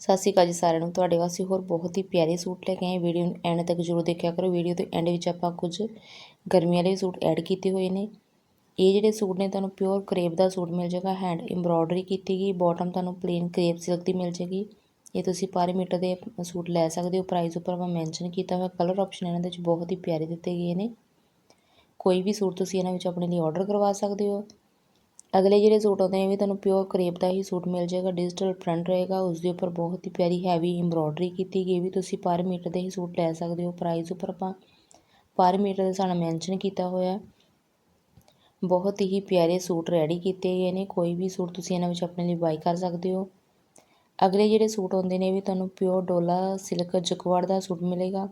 ਸਤਿ ਸ਼੍ਰੀ ਅਕਾਲ ਜੀ ਸਾਰਿਆਂ ਨੂੰ। ਤੁਹਾਡੇ ਵਾਸਤੇ ਹੋਰ ਬਹੁਤ ਹੀ ਪਿਆਰੇ ਸੂਟ ਲੈ ਕੇ ਆਏ ਵੀਡੀਓ ਨੂੰ ਐਂਡ ਤੱਕ ਜ਼ਰੂਰ ਦੇਖਿਆ ਕਰੋ। ਵੀਡੀਓ ਦੇ ਐਂਡ ਵਿੱਚ ਆਪਾਂ ਕੁਝ ਗਰਮੀਆਂ ਵਾਲੇ ਸੂਟ ਐਡ ਕੀਤੇ ਹੋਏ ਨੇ। ਇਹ ਜਿਹੜੇ ਸੂਟ ਨੇ, ਤੁਹਾਨੂੰ ਪਿਓਰ ਕਰੇਪ ਦਾ ਸੂਟ ਮਿਲ ਜਾਏਗਾ। ਹੈਂਡ ਐਮਬ੍ਰੋਇਡਰੀ ਕੀਤੀ ਗਈ। ਬਾਟਮ ਤੁਹਾਨੂੰ ਪਲੇਨ ਕਰੇਪ ਸਿਲਕ ਦੀ ਮਿਲ ਜਾਏਗੀ। ਇਹ ਤੁਸੀਂ ਪਰ ਮੀਟਰ ਦੇ ਸੂਟ ਲੈ ਸਕਦੇ ਹੋ। ਪ੍ਰਾਈਸ ਉੱਪਰ ਆਪਾਂ ਮੈਂਸ਼ਨ ਕੀਤਾ ਹੋਇਆ। ਕਲਰ ਆਪਸ਼ਨ ਇਹਨਾਂ ਦੇ ਵਿੱਚ ਬਹੁਤ ਹੀ ਪਿਆਰੇ ਦਿੱਤੇ ਗਏ ਨੇ। ਕੋਈ ਵੀ ਸੂਟ ਤੁਸੀਂ ਇਹਨਾਂ ਵਿੱਚ ਆਪਣੇ ਲਈ ਆਰਡਰ ਕਰਵਾ ਸਕਦੇ ਹੋ। ਅਗਲੇ ਜਿਹੜੇ ਸੂਟ ਆਉਂਦੇ ਨੇ ਵੀ ਤੁਹਾਨੂੰ ਪਿਓਰ ਕਰੇਪ ਦਾ ਹੀ ਸੂਟ ਮਿਲ ਜਾਏਗਾ ਡਿਜੀਟਲ ਪ੍ਰਿੰਟ ਰਹੇਗਾ ਉਸ ਦੇ ਉੱਪਰ ਬਹੁਤ ਹੀ ਪਿਆਰੀ ਹੈਵੀ ਐਮਬ੍ਰੋਇਡਰੀ ਕੀਤੀ ਗਈ ਵੀ ਤੁਸੀਂ ਪਰ ਮੀਟਰ ਦੇ ਹੀ ਸੂਟ ਲੈ ਸਕਦੇ ਹੋ ਪ੍ਰਾਈਸ ਉੱਪਰ ਆਪਾਂ ਪਰ ਮੀਟਰ ਦੇ ਸਾਨੂੰ ਮੈਂਸ਼ਨ ਕੀਤਾ ਹੋਇਆ ਬਹੁਤ ਹੀ ਪਿਆਰੇ ਸੂਟ ਰੈਡੀ ਕੀਤੇ ਗਏ ਨੇ, ਕੋਈ ਵੀ ਸੂਟ ਤੁਸੀਂ ਇਹਨਾਂ ਵਿੱਚ ਆਪਣੇ ਲਈ ਬਾਈ ਕਰ ਸਕਦੇ ਹੋ। ਅਗਲੇ ਜਿਹੜੇ ਸੂਟ ਆਉਂਦੇ ਨੇ ਵੀ ਤੁਹਾਨੂੰ ਪਿਓਰ ਡੋਲਾ ਸਿਲਕ ਜਕਵਾੜ ਦਾ ਸੂਟ ਮਿਲੇਗਾ।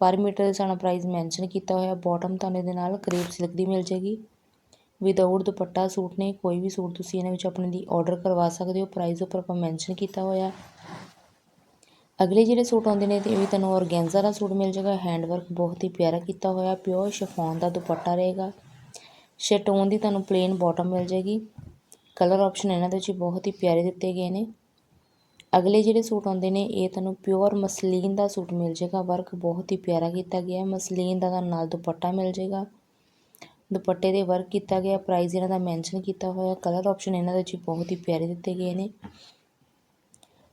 ਪਰ ਮੀਟਰ ਦੇ ਸਾਨੂੰ ਪ੍ਰਾਈਸ ਮੈਂਸ਼ਨ ਕੀਤਾ ਹੋਇਆ ਬਾਟਮ ਤੁਹਾਨੂੰ ਇਹਦੇ ਨਾਲ ਕਰੀਬ ਸਿਲਕ ਦੀ ਮਿਲ ਜਾਏਗੀ। ਵਿਦਆਊਟ ਦੁਪੱਟਾ, ਸੂਟ ਨੇ ਕੋਈ ਵੀ ਸੂਟ ਤੁਸੀਂ ਇਹਨਾਂ ਵਿੱਚ ਆਪਣੇ ਲਈ ਆਰਡਰ ਕਰਵਾ ਸਕਦੇ ਹੋ। ਪ੍ਰਾਈਸ ਉੱਪਰ ਆਪਾਂ ਮੈਂਸ਼ਨ ਕੀਤਾ ਹੋਇਆ ਅਗਲੇ ਜਿਹੜੇ ਸੂਟ ਆਉਂਦੇ ਨੇ ਤੇ ਇਹ ਵੀ ਤੁਹਾਨੂੰ ਔਰਗੈਂਜ਼ਾ ਦਾ ਸੂਟ ਮਿਲ ਜਾਏਗਾ। ਹੈਂਡ ਵਰਕ ਬਹੁਤ ਹੀ ਪਿਆਰਾ ਕੀਤਾ ਹੋਇਆ ਪਿਓਰ ਸ਼ਿਫੋਨ ਦਾ ਦੁਪੱਟਾ ਰਹੇਗਾ। ਸ਼ਟੋਨ ਦੀ ਤੁਹਾਨੂੰ ਪਲੇਨ ਬਾਟਮ ਮਿਲ ਜਾਏਗੀ। ਕਲਰ ਆਪਸ਼ਨ ਇਹਨਾਂ ਦੇ ਵਿੱਚ ਬਹੁਤ ਹੀ ਪਿਆਰੇ ਦਿੱਤੇ ਗਏ ਨੇ। ਅਗਲੇ ਜਿਹੜੇ ਸੂਟ ਆਉਂਦੇ ਨੇ, ਇਹ ਤੁਹਾਨੂੰ ਪਿਓਰ ਮਸਲੀਨ ਦਾ ਸੂਟ ਮਿਲ ਜਾਏਗਾ। ਵਰਕ ਬਹੁਤ ਹੀ ਪਿਆਰਾ ਕੀਤਾ ਗਿਆ ਹੈ। ਮਸਲੀਨ ਦਾ ਨਾਲ ਦੁਪੱਟਾ ਮਿਲ ਜਾਏਗਾ। ਦੁਪੱਟੇ ਦੇ ਵਰਕ ਕੀਤਾ ਗਿਆ ਪ੍ਰਾਈਜ਼ ਇਹਨਾਂ ਦਾ ਮੈਂਸ਼ਨ ਕੀਤਾ ਹੋਇਆ ਕਲਰ ਆਪਸ਼ਨ ਇਹਨਾਂ ਦੇ ਵਿੱਚ ਬਹੁਤ ਹੀ ਪਿਆਰੇ ਦਿੱਤੇ ਗਏ ਨੇ।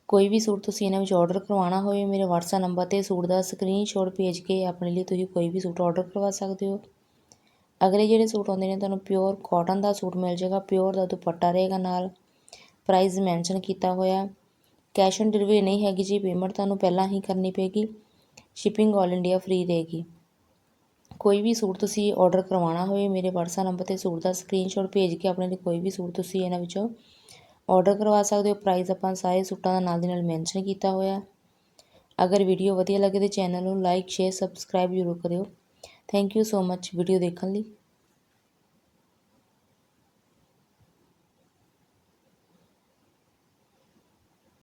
ਕੋਈ ਵੀ ਸੂਟ ਤੁਸੀਂ ਇਹਨਾਂ ਵਿੱਚ ਆਰਡਰ ਕਰਵਾਉਣਾ ਹੋਵੇ, ਮੇਰੇ WhatsApp ਨੰਬਰ ਤੇ ਸੂਟ ਦਾ ਸਕਰੀਨਸ਼ਾਟ ਭੇਜ ਕੇ ਆਪਣੇ ਲਈ ਤੁਸੀਂ ਕੋਈ ਵੀ ਸੂਟ ਆਰਡਰ ਕਰਵਾ ਸਕਦੇ ਹੋ। ਅਗਲੇ ਜਿਹੜੇ ਸੂਟ ਆਉਂਦੇ ਨੇ, ਤੁਹਾਨੂੰ ਪਿਓਰ ਕਾਟਨ ਦਾ ਸੂਟ ਮਿਲ ਜਾਏਗਾ ਪਿਓਰ ਦਾ ਦੁਪੱਟਾ ਰਹੇਗਾ ਨਾਲ। ਪ੍ਰਾਈਸ ਮੈਂਸ਼ਨ ਕੀਤਾ ਹੋਇਆ। ਕੈਸ਼ ਔਨ ਡਿਲੀਵਰੀ ਨਹੀਂ ਹੈਗੀ ਜੀ ਪੇਮੈਂਟ ਤੁਹਾਨੂੰ ਪਹਿਲਾਂ ਹੀ ਕਰਨੀ ਪਏਗੀ। ਸ਼ਿਪਿੰਗ ਆਲ ਇੰਡੀਆ ਫ੍ਰੀ ਰਹੇਗੀ। ਕੋਈ ਵੀ ਸੂਟ ਤੁਸੀਂ ਔਡਰ ਕਰਵਾਉਣਾ ਹੋਵੇ, ਮੇਰੇ ਵਟਸਐਪ ਨੰਬਰ ਤੇ ਸੂਟ ਦਾ ਸਕਰੀਨਸ਼ਾਟ ਭੇਜ ਕੇ ਆਪਣੇ ਲਈ ਕੋਈ ਵੀ ਸੂਟ ਤੁਸੀਂ ਇਹਨਾਂ ਵਿੱਚੋਂ ਔਡਰ ਕਰਵਾ ਸਕਦੇ ਹੋ। ਪ੍ਰਾਈਜ਼ ਆਪਾਂ ਸਾਰੇ ਸੂਟਾਂ ਦਾ ਨਾਲ ਦੀ ਨਾਲ ਮੈਂਸ਼ਨ ਕੀਤਾ ਹੋਇਆ ਅਗਰ ਵੀਡੀਓ ਵਧੀਆ ਲੱਗੇ ਤਾਂ ਚੈਨਲ ਨੂੰ ਲਾਈਕ ਸ਼ੇਅਰ ਸਬਸਕ੍ਰਾਈਬ ਜ਼ਰੂਰ ਕਰਿਓ। Thank you so much video ਦੇਖਣ ਲਈ।